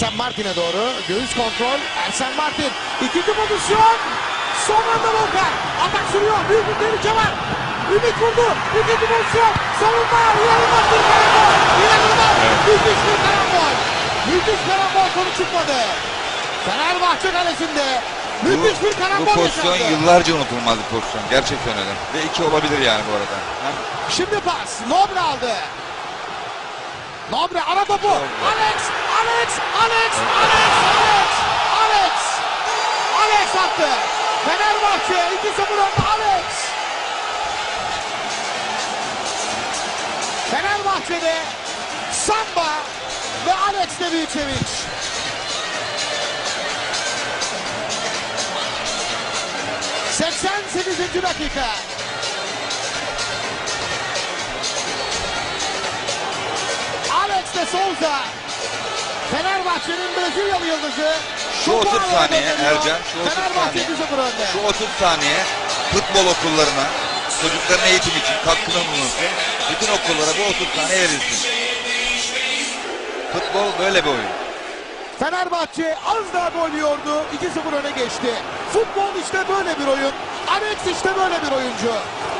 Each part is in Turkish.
Ersen Martin'e doğru. Göğüs kontrol. Ersen Martin. İkinci pozisyon. Son anda Volkan. Atak sürüyor. Büyük bir tehlike var. Ümit vurdu. İkinci pozisyon. Savunma. İnanılmaz bir karambol. İnanılmaz. Müthiş bir karambol. Müthiş karambol sonu çıkmadı. Fenerbahçe kalesinde. Müthiş bir Bu karambol pozisyon yaşandı. yıllarca unutulmaz bir pozisyon. Gerçekten öyle. Ve iki olabilir yani bu arada. Hem Şimdi pas. Nobre aldı. Nobre ara topu. Alex, Alex, Alex, Alex, Alex, Alex. Alex attı. Fenerbahçe 2-0 önde Alex. Fenerbahçe'de Samba ve Alex'te büyük sevinç. ...88. dakika. Alex de Souza. Fenerbahçe'nin Brezilyalı yıldızı. Şu topu 30 ağlara saniye. Ercan, şu 30 Fenerbahçe saniye. 2-0 önde. şu 30 saniye futbol okullarına çocukların eğitim için katkıda bulunsun. Bütün okullara bu 30 saniye verilsin. Futbol böyle bir oyun. Fenerbahçe az daha gol yiyordu. 2-0 öne geçti. Futbol işte böyle bir oyun. Alex işte böyle bir oyuncu.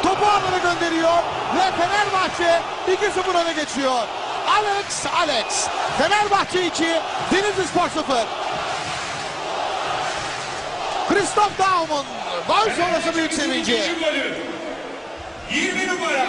Topu ağlara gönderiyor ve Fenerbahçe 2-0 öne geçiyor. Alex, Alex. Fenerbahçe 2, Denizli Spor 0. Christoph Daum'un gol sonrası büyük sevinci. İkinci golü. 20 numara.